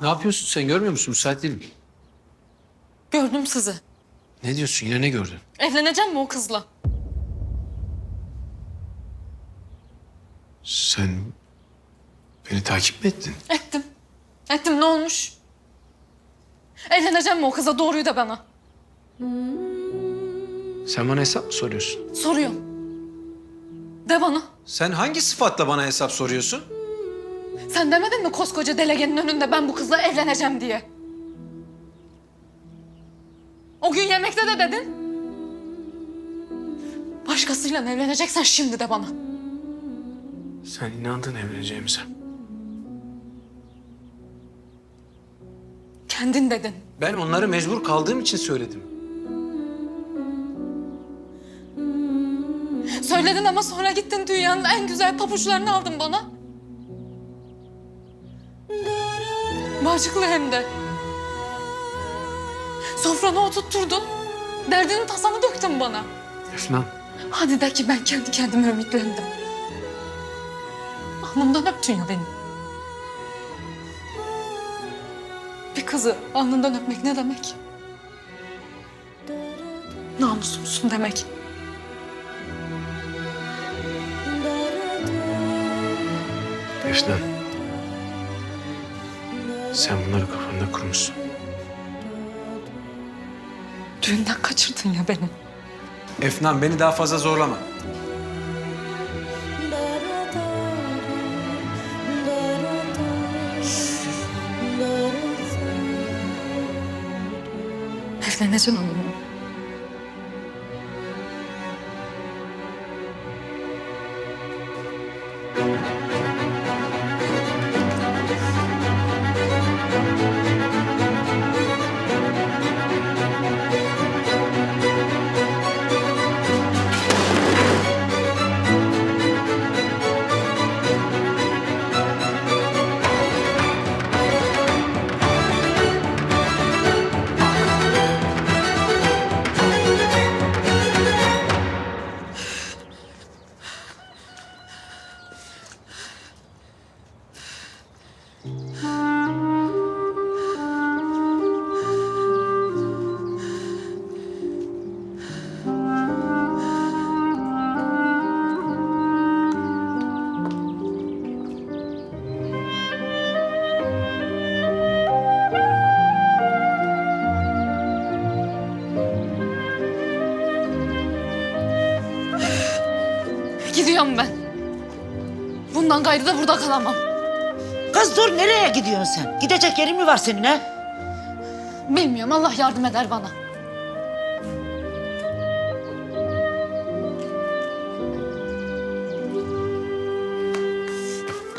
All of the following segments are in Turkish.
Ne yapıyorsun sen görmüyor musun? Müsait değilim. Gördüm sizi. Ne diyorsun yine ne gördün? Evleneceğim mi o kızla? Sen beni takip mi ettin? Ettim. Ettim ne olmuş? Evleneceğim mi o kıza doğruyu da bana. Sen bana hesap mı soruyorsun? Soruyorum. De bana. Sen hangi sıfatla bana hesap soruyorsun? Sen demedin mi koskoca delegenin önünde ben bu kızla evleneceğim diye? O gün yemekte de dedin. Başkasıyla evleneceksen şimdi de bana. Sen inandın evleneceğimize. Kendin dedin. Ben onları mecbur kaldığım için söyledim. Söyledin ama sonra gittin dünyanın en güzel papuçlarını aldın bana. Bağcıklı hem de. Sofrana oturtturdun. Derdinin tasanı döktün bana. Efnan. Hadi de ki ben kendi kendime ümitlendim. Alnımdan öptün ya beni. Bir kızı alnından öpmek ne demek? Namusumsun demek. Efnan. Sen bunları kafanda kurmuşsun. Düğünden kaçırdın ya beni. Efnan beni daha fazla zorlama. Evleneceksin onunla. Gidiyorum ben. Bundan gayrı da burada kalamam. Kız dur nereye gidiyorsun sen? Gidecek yerin mi var senin ha? Bilmiyorum Allah yardım eder bana.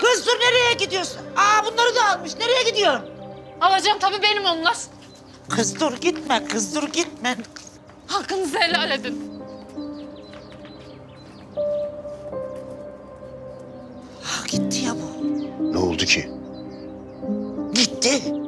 Kız dur nereye gidiyorsun? Aa bunları da almış. Nereye gidiyorsun? Alacağım tabii benim onlar. Kız dur gitme. Kız dur gitme. Hakkınızı helal edin. Oldu ki? Gitti.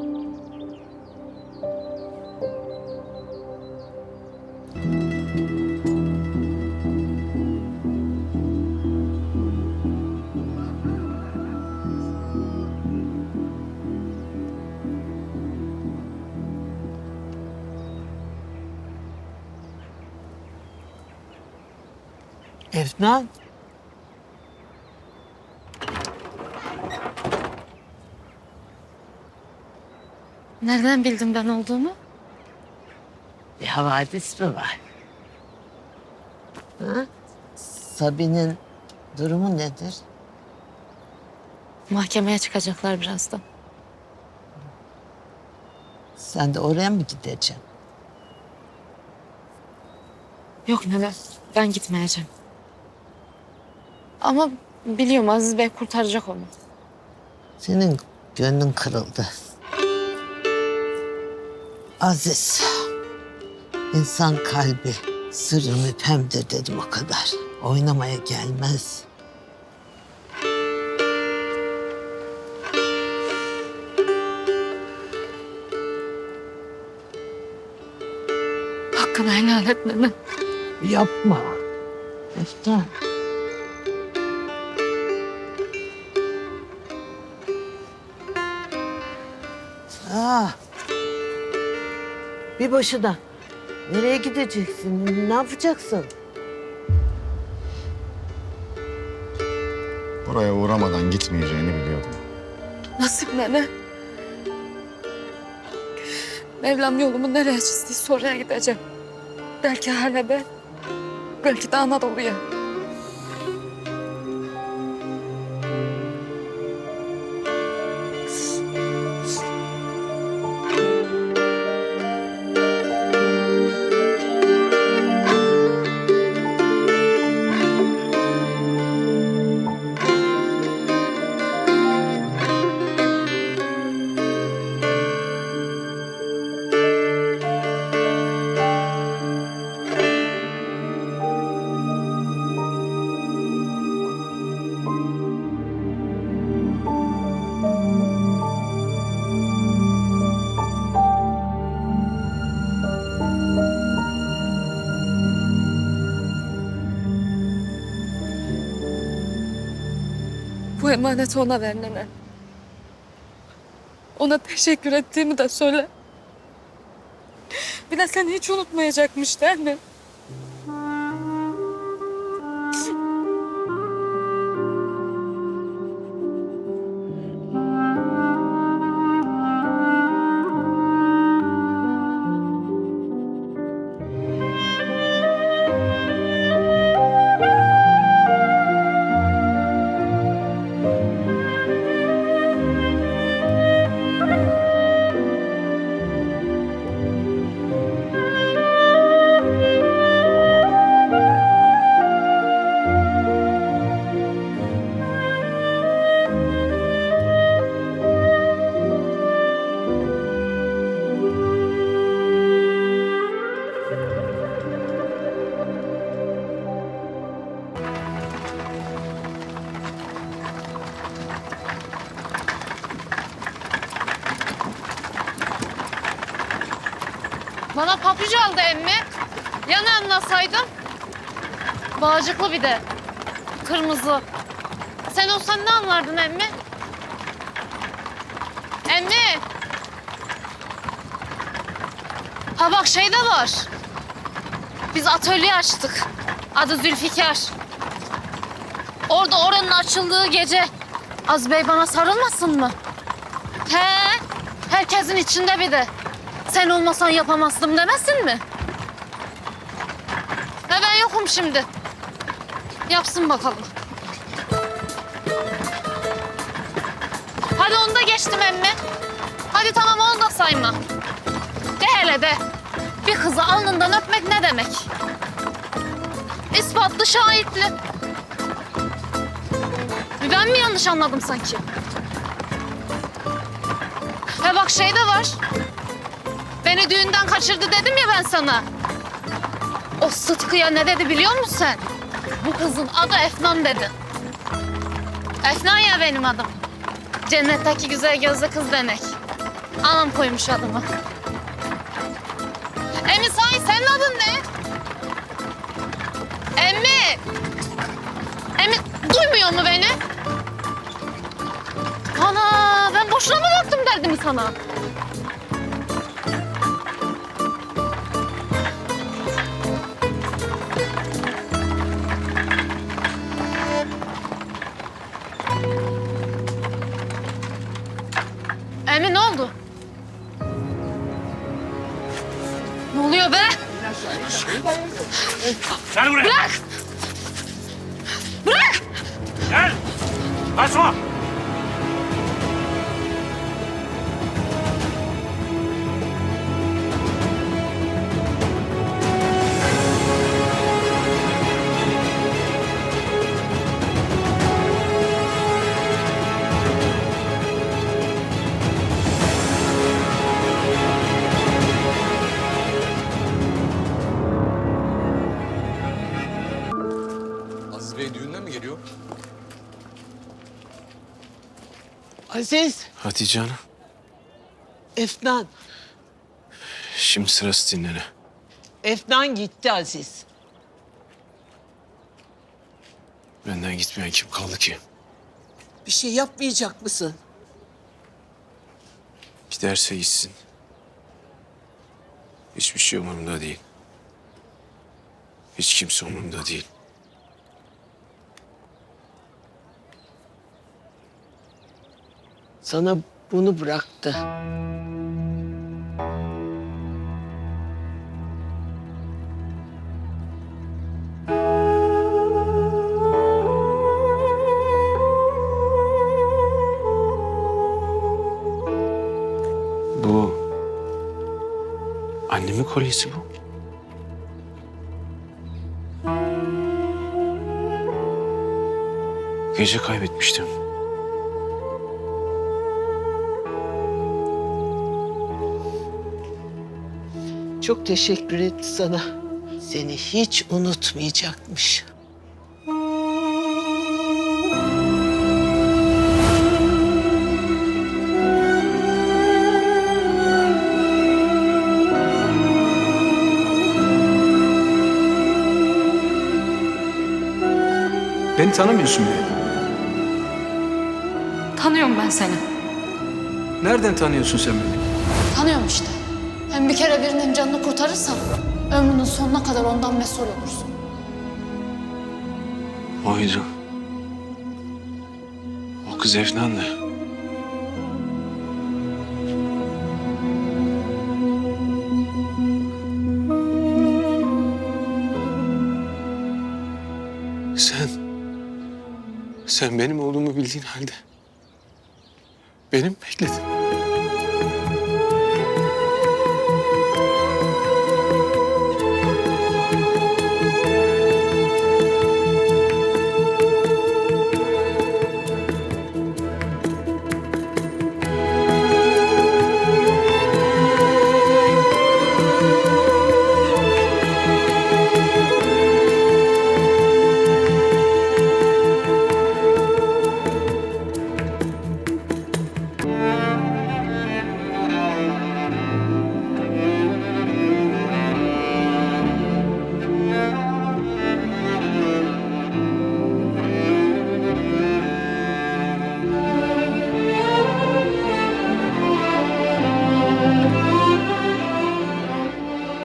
Efnan. Nereden bildin ben olduğumu? Bir havadis mi var? Ha? Sabi'nin durumu nedir? Mahkemeye çıkacaklar birazdan. Sen de oraya mı gideceksin? Yok nene ben gitmeyeceğim. Ama biliyorum Aziz Bey kurtaracak onu. Senin gönlün kırıldı. Aziz, insan kalbi sırrı müphemdir dedim o kadar. Oynamaya gelmez. Hakkını helal et nene. Yapma. Eftan. Bir başına. Nereye gideceksin? Ne yapacaksın? Buraya uğramadan gitmeyeceğini biliyordum. Nasip nene. Mevlam yolumu nereye çizdiyse oraya gideceğim. Belki Halep'e, belki de Anadolu'ya. Emaneti ona ver nene. Ona teşekkür ettiğimi de söyle. Bir de seni hiç unutmayacakmış değil mi? Papuç aldı emmi. Ya ne anlasaydım? Bağcıklı bir de. Kırmızı. Sen olsan ne anlardın emmi? Emmi. Ha bak şey de var. Biz atölye açtık. Adı Zülfikar. Orada oranın açıldığı gece Az Bey bana sarılmasın mı? He, herkesin içinde bir de. Sen olmasan yapamazdım demesin mi? He ben yokum şimdi. Yapsın bakalım. Hadi onu da geçtim emmi. Hadi tamam onu da sayma. De hele de. Bir kızı alnından öpmek ne demek? İspatlı şahitli. Ben mi yanlış anladım sanki? He bak şey de var. Beni düğünden kaçırdı dedim ya ben sana. O Sıtkı'ya ne dedi biliyor musun sen? Bu kızın adı Efnan dedi. Efnan ya benim adım. Cennetteki güzel gözlü kız demek. Anam koymuş adımı. Emi sahi senin adın ne? Emmi! Emmi duymuyor mu beni? Ana ben boşuna mı döktüm derdimi sana? Emmi ne oldu? Ne oluyor be? Gel buraya. Bırak! Bırak! Gel. Kaçma. Hatice Hanım. Efnan. Şimdi sırası dinlene. Efnan gitti Aziz. Benden gitmeyen kim kaldı ki? Bir şey yapmayacak mısın? Giderse gitsin. Hiçbir şey umurumda değil. Hiç kimse umurumda değil. Sana bunu bıraktı. Bu... Annemin kolyesi bu. Gece kaybetmiştim. Çok teşekkür etti sana. Seni hiç unutmayacakmış. Beni tanımıyorsun bile. Tanıyorum ben seni. Nereden tanıyorsun sen beni? Tanıyorum işte. Hem bir kere birinin canını kurtarırsan ömrünün sonuna kadar ondan mesul olursun. Oydu. O kız Efnan'dı. Sen... Sen benim olduğumu bildiğin halde... Benim bekledin.